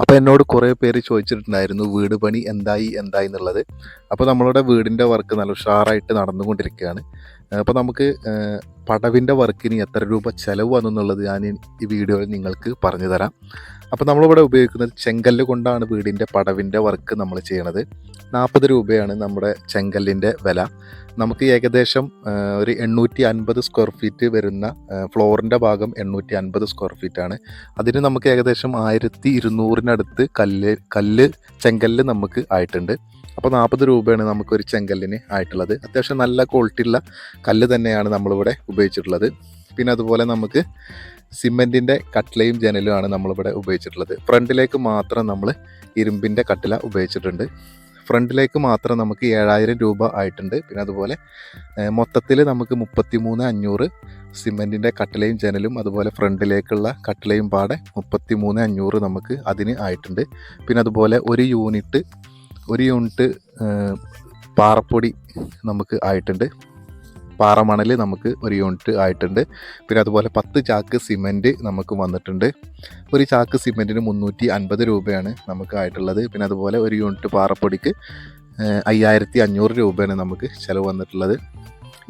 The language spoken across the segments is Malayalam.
അപ്പോൾ എന്നോട് കുറേ പേര് ചോദിച്ചിട്ടുണ്ടായിരുന്നു വീട് പണി എന്തായി എന്തായി എന്നുള്ളത്? അപ്പോൾ നമ്മളുടെ വീടിന്റെ വർക്ക് നല്ല ഉഷാറായിട്ട് നടന്നുകൊണ്ടിരിക്കുകയാണ്. അപ്പോൾ നമുക്ക് പടവിന്റെ വർക്കിന് എത്ര രൂപ ചിലവ് വന്നെന്നുള്ളത് ഞാൻ ഈ വീഡിയോയിൽ നിങ്ങൾക്ക് പറഞ്ഞു തരാം. അപ്പോൾ നമ്മളിവിടെ ഉപയോഗിക്കുന്നത് ചെങ്കല്ല് കൊണ്ടാണ് വീടിന്റെ പടവിന്റെ വർക്ക് നമ്മൾ ചെയ്യണത്. നാൽപ്പത് രൂപയാണ് നമ്മുടെ ചെങ്കല്ലിന്റെ വില. നമുക്ക് ഏകദേശം ഒരു എണ്ണൂറ്റി അൻപത് സ്ക്വയർ ഫീറ്റ് വരുന്ന ഫ്ലോറിന്റെ ഭാഗം എണ്ണൂറ്റി അൻപത് സ്ക്വയർ ആണ്. അതിന് നമുക്ക് ഏകദേശം ആയിരത്തി ഇരുന്നൂറിനടുത്ത് കല്ല് കല്ല് ചെങ്കല്ല് നമുക്ക് ആയിട്ടുണ്ട്. അപ്പോൾ നാൽപ്പത് രൂപയാണ് നമുക്ക് ഒരു ചെങ്കല്ലിന് ആയിട്ടുള്ളത്. അത്യാവശ്യം നല്ല ക്വാളിറ്റി ഉള്ള കല്ല് തന്നെയാണ് നമ്മളിവിടെ ഉപയോഗിച്ചിട്ടുള്ളത്. പിന്നെ അതുപോലെ നമുക്ക് സിമെന്റിന്റെ കട്ടിലയും ജനലുമാണ് നമ്മളിവിടെ ഉപയോഗിച്ചിട്ടുള്ളത്. ഫ്രണ്ടിലേക്ക് മാത്രം നമ്മൾ ഇരുമ്പിന്റെ കട്ടില ഉപയോഗിച്ചിട്ടുണ്ട്. ഫ്രണ്ടിലേക്ക് മാത്രം നമുക്ക് ഏഴായിരം രൂപ ആയിട്ടുണ്ട്. പിന്നെ അതുപോലെ മൊത്തത്തിൽ നമുക്ക് മുപ്പത്തി മൂന്ന് അഞ്ഞൂറ് സിമെന്റിന്റെ കട്ടിലയും ജനലും അതുപോലെ ഫ്രണ്ടിലേക്കുള്ള കട്ടിലയും പാടെ മുപ്പത്തി മൂന്ന് അഞ്ഞൂറ് നമുക്ക് അതിന് ആയിട്ടുണ്ട്. പിന്നെ അതുപോലെ ഒരു യൂണിറ്റ് ഒരു യൂണിറ്റ് പാറപ്പൊടി നമുക്ക് ആയിട്ടുണ്ട്. പാറമണൽ നമുക്ക് ഒരു യൂണിറ്റ് ആയിട്ടുണ്ട്. പിന്നെ അതുപോലെ പത്ത് ചാക്ക് സിമെന്റ് നമുക്ക് വന്നിട്ടുണ്ട്. ഒരു ചാക്ക് സിമെന്റിന് മുന്നൂറ്റി അൻപത് രൂപയാണ് നമുക്ക് ആയിട്ടുള്ളത്. പിന്നെ അതുപോലെ ഒരു യൂണിറ്റ് പാറപ്പൊടിക്ക് അയ്യായിരത്തി അഞ്ഞൂറ് രൂപയാണ് നമുക്ക് ചിലവ് വന്നിട്ടുള്ളത്.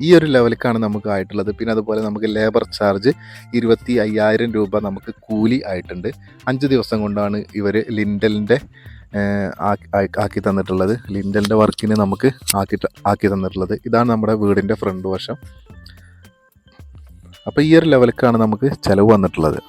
ഈ ഒരു ലെവലിലേക്കാണ് നമുക്ക് ആയിട്ടുള്ളത്. പിന്നെ അതുപോലെ നമുക്ക് ലേബർ ചാർജ് ഇരുപത്തി അയ്യായിരം രൂപ നമുക്ക് കൂലി ആയിട്ടുണ്ട്. അഞ്ച് ദിവസം കൊണ്ടാണ് ഇവർ ലിൻഡലിന്റെ ആക്കി തന്നിട്ടുള്ളത്. ലിൻഡലിന്റെ വർക്കിന് നമുക്ക് ആക്കി ആക്കി തന്നിട്ടുള്ളത്. ഇതാണ് നമ്മുടെ വീടിന്റെ ഫ്രണ്ട് വശം. അപ്പോൾ ഈ ഒരു ലെവലിലേക്കാണ് നമുക്ക് ചിലവ് വന്നിട്ടുള്ളത്.